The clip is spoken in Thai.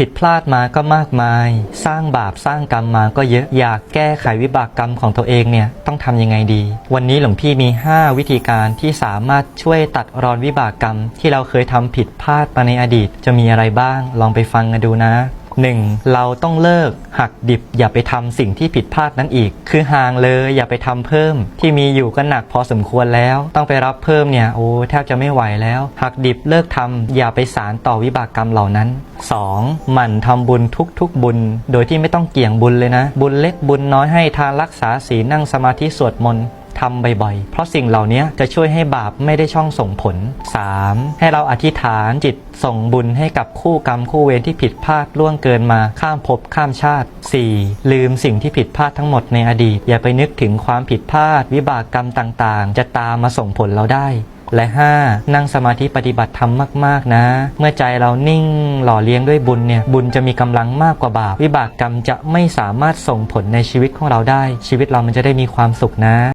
ผิดพลาดมาก็มากมาย สร้างบาปสร้างกรรมมาก็เยอะอยากแก้ไขวิบากกรรมของตัวเองเนี่ยต้องทำยังไงดี วันนี้หลวงพี่มี 5 วิธีการที่สามารถช่วยตัดรอนวิบากกรรม ที่เราเคยทำผิดพลาดมาในอดีต จะมีอะไรบ้างลองไปฟังกันดูนะ 1. เราต้องเลิกหักดิบอย่าไปทำสิ่งที่ผิดพลาดนั้นอีก คือห่างเลยอย่าไปทำเพิ่ม ที่มีอยู่ก็หนักพอสมควรแล้ว ต้องไปรับเพิ่มเนี่ยโอ้แทบจะไม่ไหวแล้ว หักดิบเลิกทำอย่าไปสารต่อวิบากกรรมเหล่านั้น 2. หมั่นทำบุญทุกๆบุญ โดยที่ไม่ต้องเกี่ยงบุญเลยนะ บุญเล็กบุญน้อยให้ทานรักษาศีลนั่งสมาธิสวดมนต์ ทำบ่อยๆ เพราะสิ่งเหล่านี้จะช่วยให้บาปไม่ได้ช่องส่งผล 3. ให้เราอธิษฐานจิตส่งบุญให้กับคู่กรรมคู่เวรที่ผิดพลาดล่วงเกินมาข้ามภพข้ามชาติ 4. ลืมสิ่งที่ผิดพลาดทั้งหมดในอดีต อย่าไปนึกถึงความผิดพลาด วิบากกรรมต่างๆ จะตามมาส่งผลเราได้และ 5. นั่งสมาธิปฏิบัติธรรมมาก ๆ นะ เมื่อใจเรานิ่งหล่อเลี้ยงด้วยบุญเนี่ย บุญจะมีกำลังมากกว่าบาป วิบากกรรมจะไม่สามารถส่งผลในชีวิตของเราได้ ชีวิตเรามันจะได้มีความสุขนะ